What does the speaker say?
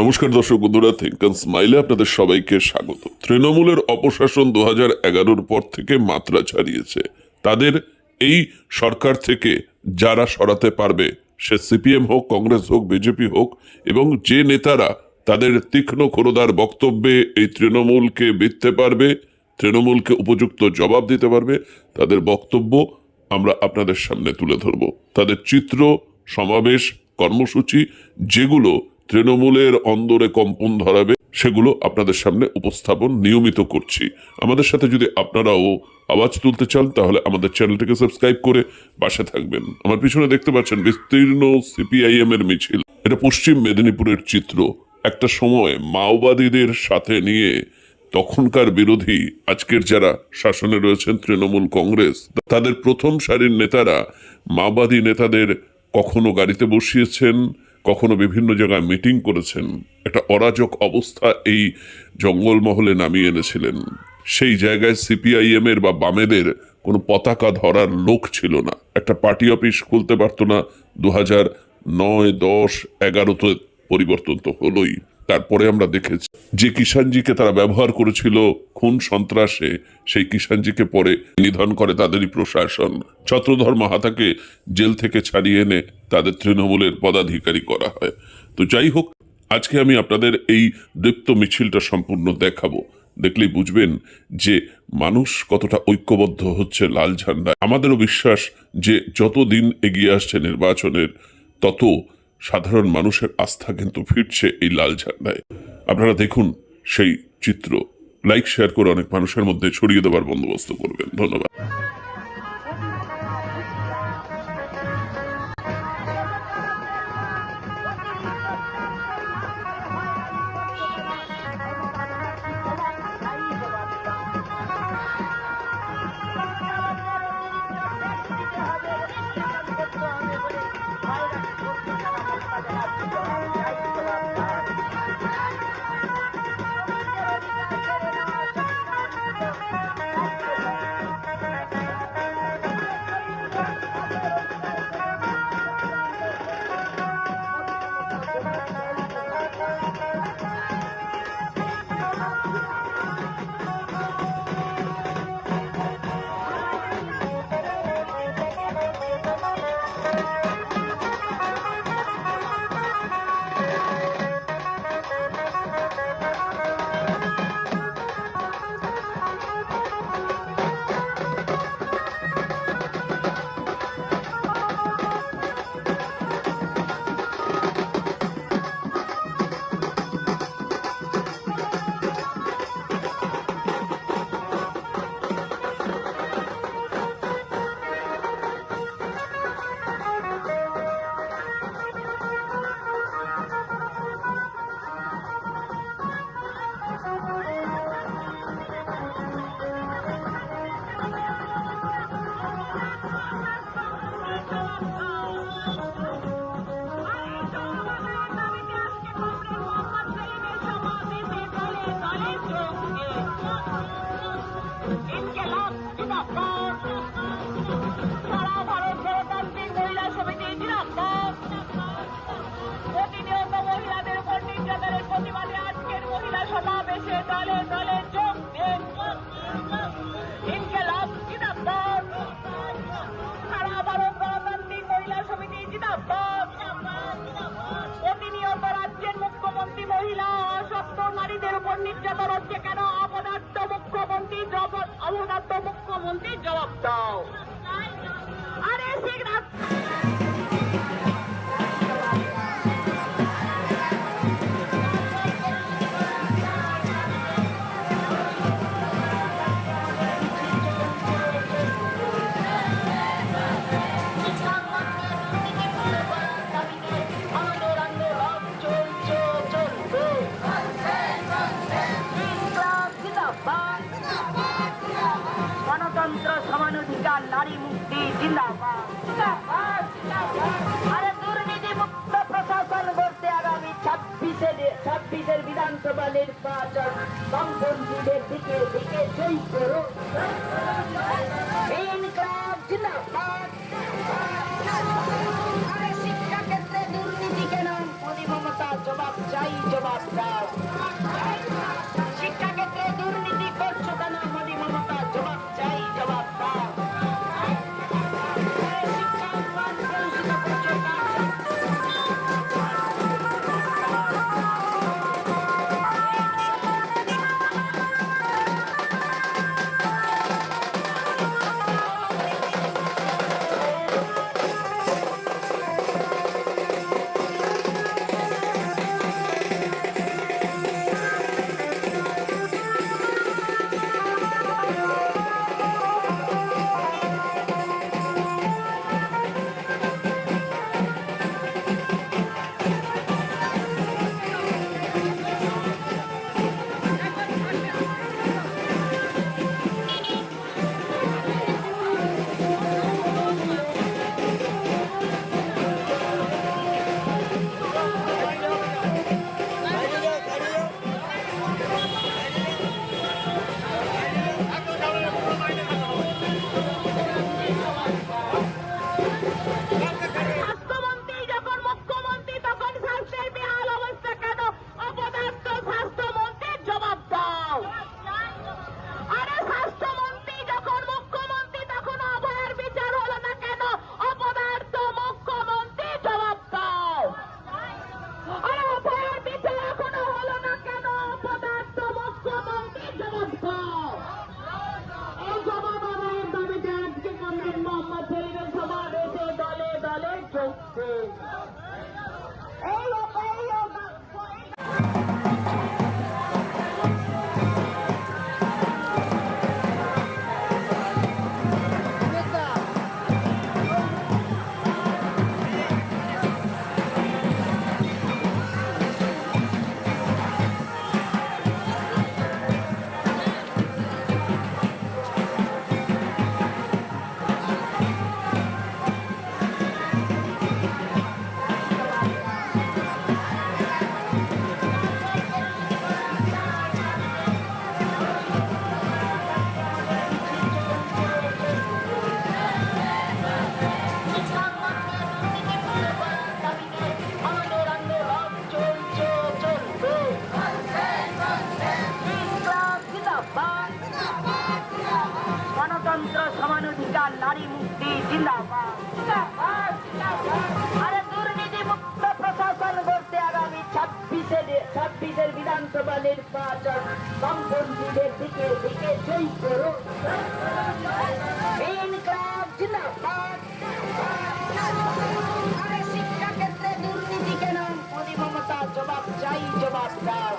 নমস্কার দর্শক বন্ধুরা থিঙ্ক স্মাইলে আপনাদের সবাইকে স্বাগত। তৃণমূলের অপশাসন দু হাজার এগারোর পর থেকে মাত্রা ছাড়িয়েছে। তাদের এই সরকার থেকে যারা সরাতে পারবে, সে সিপিএম হোক, কংগ্রেস হোক, বিজেপি হোক, এবং যে নেতারা তাদের তীক্ষ্ণ খোরদার বক্তব্যে এই তৃণমূলকে বিততে পারবে, তৃণমূলকে উপযুক্ত জবাব দিতে পারবে, তাদের বক্তব্য আমরা আপনাদের সামনে তুলে ধরব। তাদের চিত্র, সমাবেশ, কর্মসূচি, যেগুলো তৃণমূলের অন্দরে কম্পন ধরাবে, সেগুলো আপনাদের সামনে উপস্থাপন নিয়মিত করছি। আমাদের সাথে যদি আপনারাও আওয়াজ তুলতে চান, তাহলে আমাদের চ্যানেলটিকে সাবস্ক্রাইব করে পাশে থাকবেন। আমার পিছনে দেখতে পাচ্ছেন বিস্তীর্ণ সিপিআইএম এর মিছিল। এটা পশ্চিম মেদিনীপুরের চিত্র। একটা সময় মাওবাদীদের সাথে নিয়ে তখনকার বিরোধী, আজকের যারা শাসনে রয়েছেন তৃণমূল কংগ্রেস, তাদের প্রথম সারির নেতারা মাওবাদী নেতাদের কখনো গাড়িতে বসিয়েছেন কখনো বিভিন্ন জায়গায় মিটিং করেছেন। একটা অরাজক অবস্থা এই জঙ্গলমহলে নামিয়ে এনেছিলেন। সেই জায়গায় সিপিআইএম এর বা বামেদের কোনো পতাকা ধরার লোক ছিল না। একটা পার্টি অফিস খুলতে পারতো না। দু হাজার নয় দশ এগারোতে পরিবর্তন তো হলোই। তারপরে আমরা দেখেছি যে কিষাণজিকে তারা ব্যবহার করেছিল খুন সন্ত্রাসে, সেই কিষাণজিকে পরে নিধন করে তাদেরই প্রশাসন। ছত্রধর মাহাতাকে জেল থেকে ছাড়িয়ে এনে তাদের তৃণমূলের পদাধিকারী করা হয়। তো যাই হোক, আজকে আমি আপনাদের এই দীপ্ত মিছিলটা সম্পূর্ণ দেখাবো। দেখলেই বুঝবেন যে মানুষ কতটা ঐক্যবদ্ধ হচ্ছে লাল ঝান্ডায়। আমাদেরও বিশ্বাস যে যত দিন এগিয়ে আসছে নির্বাচনের, তত সাধারণ মানুষের আস্থা কিন্তু ফিরছে এই লাল ঝান্ডায়। আপনারা দেখুন সেই চিত্র। লাইক শেয়ার করে অনেক মানুষের মধ্যে ছড়িয়ে দেওয়ার বন্দোবস্ত করবেন। ধন্যবাদ। অপদার্থ মুখ্যমন্ত্রী জবাব দাও। আরে সিগনাথ নির্বাচন বামপন্থীদের দিকে দিকে জয়ী করো অধিকার নারী মুক্তি জিন্দাবাদ। আরে দুর্নীতি মুক্ত প্রশাসন করতে আগামী ছাব্বিশে ছাব্বিশের বিধানসভা নির্বাচন বামপন্থীদের দিকে দিকে জয় করো। জিন্দাবাদ। শিক্ষাক্ষেত্রে দুর্নীতি কেন? মোদী জবাব চাই, জবাব দাও।